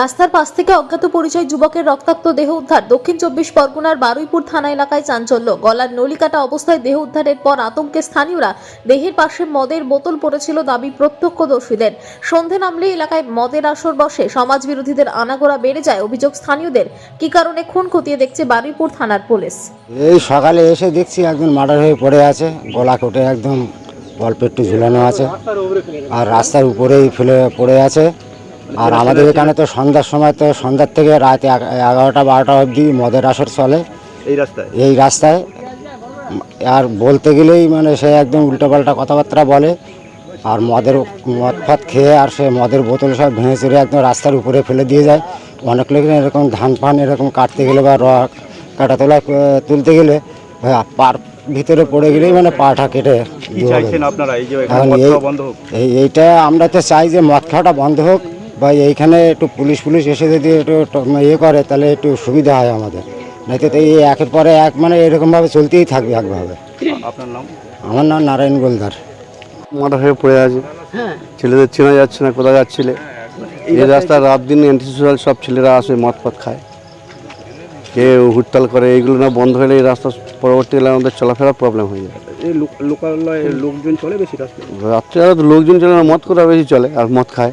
রাস্তার পাশ থেকে অজ্ঞাত পরিচয় যুবকের রক্তাক্ত দেহ উদ্ধার দক্ষিণ চব্বিশ পরগনার বারুইপুর থানা এলাকায় চাঞ্চল্য। গলার নলিকাটা অবস্থায় দেহ উদ্ধারের পর আতঙ্কে স্থানীয়রা দেহের পাশে মদের বোতল পড়েছিল দাবি প্রত্যক্ষদর্শীদের। সন্ধে নামলে এলাকায় মদের আসর বসে সমাজ বিরোধীদের আনাগোড়া বেড়ে যায় অভিযোগ স্থানীয়দের। কি কারণে খুন খতিয়ে দেখছে বারুইপুর থানার পুলিশ? এই সকালে এসে দেখছি একজন মার্ডার হয়ে পড়ে আছে, গলা কেটে একদম অল্প একটু ঝুলানো আছে। আর রাস্তার উপরেই ফেলে পড়ে আছে। আর আমাদের এখানে তো সন্ধ্যার সময় তো সন্ধ্যার থেকে রাত এগ- এগারোটা বারোটা অবধি মদের আসর চলে। এই রাস্তায়? এই রাস্তায়। আর বলতে গেলেই মানে সে একদম উল্টোপাল্টা কথাবার্তা বলে। আর মদের মদ ফদ খেয়ে আর সে মদের বোতল সব ভেঙে চুরে একদম রাস্তার উপরে ফেলে দিয়ে যায়। অনেক লোক এরকম ধান ফান এরকম কাটতে গেলে বা রক কাটা তোলা তুলতে গেলে ভাই, পার ভিতরে পড়ে গেলেই মানে পাটা কেটে এইটা আমরা তো চাই যে মদ খাওয়াটা বন্ধ হোক। বা এইখানে একটু পুলিশ পুলিশ এসে যদি একটু ট- ইয়ে করে তাহলে একটু সুবিধা হয় আমাদের। নয়তো তো এই একের পরে এক মানে এরকমভাবে চলতেই থাকবে একভাবে। আপনার নাম? আমার নাম নারায়ণ গোলদার। মাথা হয়ে পড়ে আছে। ছেলেদের চেনা যাচ্ছে না কোথায় যাচ্ছিলে? এই রাস্তায় রাত দিন অ্যান্টিসোশাল সব ছেলেরা আসে মদ ফদ খায়। কে হুটতাল করে এইগুলো না বন্ধ হলে এই রাস্তা পরবর্তীকালে আমাদের চলাফেরা প্রবলেম হয়ে যায় লোকালয়ে লোকজন চলে বেশি রাস্তায়? রাত্রে তো লোকজন চলে না মদ করা বেশি চলে আর মদ খায়।